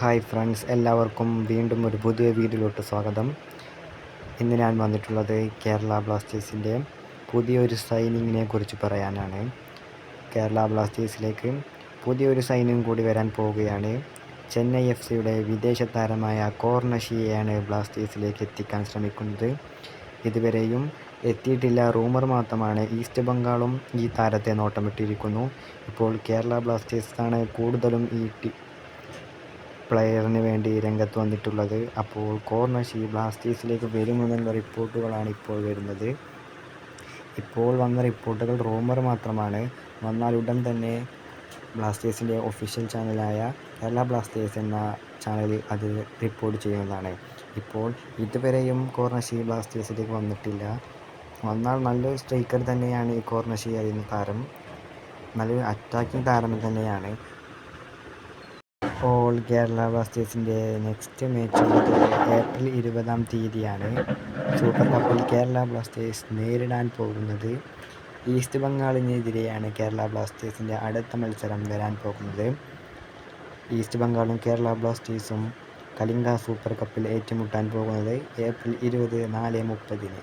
Hi friends എല്ലാവർക്കും വീണ്ടും ഒരു പുതിയ വീഡിയോയിലോട്ട് സ്വാഗതം. ഇന്ന് ഞാൻ വന്നിട്ടുള്ളത് കേരള ബ്ലാസ്റ്റേഴ്സിന്റെ പുതിയൊരു സൈനിങ്ങിനെ കുറിച്ച് പറയാനാണ്. കേരള ബ്ലാസ്റ്റേഴ്സിലേക്ക് പുതിയൊരു സൈനിങ് കൂടി വരാൻ പോവുകയാണ്. ചെന്നൈ എഫ് സിയുടെ വിദേശ താരമായ കോർണഷിയെയാണ് ബ്ലാസ്റ്റേഴ്സിലേക്ക് എത്തിക്കാൻ ശ്രമിക്കുന്നത്. ഇതുവരെയും എത്തിയിട്ടില്ല റൂമർ മാത്രമാണ് ഈസ്റ്റ് ബംഗാളും ഈ താരത്തെ നോട്ടമിട്ടിരിക്കുന്നു. ഇപ്പോൾ കേരള ബ്ലാസ്റ്റേഴ്സാണ് കൂടുതലും ഈ പ്ലെയറിന് വേണ്ടി രംഗത്ത് വന്നിട്ടുള്ളത്. അപ്പോൾ കോർണർഷി ബ്ലാസ്റ്റേഴ്സിലേക്ക് വരുമെന്നുള്ള റിപ്പോർട്ടുകളാണ് ഇപ്പോൾ വരുന്നത്. ഇപ്പോൾ വന്ന റിപ്പോർട്ടുകൾ റൂമർ മാത്രമാണ്. വന്നാൽ ഉടൻ തന്നെ ബ്ലാസ്റ്റേഴ്സിന്റെ ഒഫീഷ്യൽ ചാനലായ കേരള ബ്ലാസ്റ്റേഴ്സ് എന്ന ചാനലിൽ അത് റിപ്പോർട്ട് ചെയ്യുന്നതാണ്. ഇപ്പോൾ ഇതുവരെയും കോർണഷി ബ്ലാസ്റ്റേഴ്സിലേക്ക് വന്നിട്ടില്ല. വന്നാൽ നല്ലൊരു സ്ട്രൈക്കർ തന്നെയാണ് ഈ കോർണഷി എന്ന താരം. നല്ലൊരു അറ്റാക്കിംഗ് താരം തന്നെയാണ്. ഇപ്പോൾ കേരള ബ്ലാസ്റ്റേഴ്സിന്റെ നെക്സ്റ്റ് മാച്ച് ഏപ്രിൽ ഇരുപതാം തീയതിയാണ്. സൂപ്പർ കപ്പിൽ കേരള ബ്ലാസ്റ്റേഴ്സ് നേരിടാൻ പോകുന്നത് ഈസ്റ്റ് ബംഗാളിനെതിരെയാണ് കേരള ബ്ലാസ്റ്റേഴ്സിന്റെ അടുത്ത മത്സരം വരാൻ പോകുന്നത്. ഈസ്റ്റ് ബംഗാളും കേരള ബ്ലാസ്റ്റേഴ്സും കലിംഗ സൂപ്പർ കപ്പിൽ ഏറ്റുമുട്ടാൻ പോകുന്നത് ഏപ്രിൽ ഇരുപത് നാല് മുപ്പതിന്.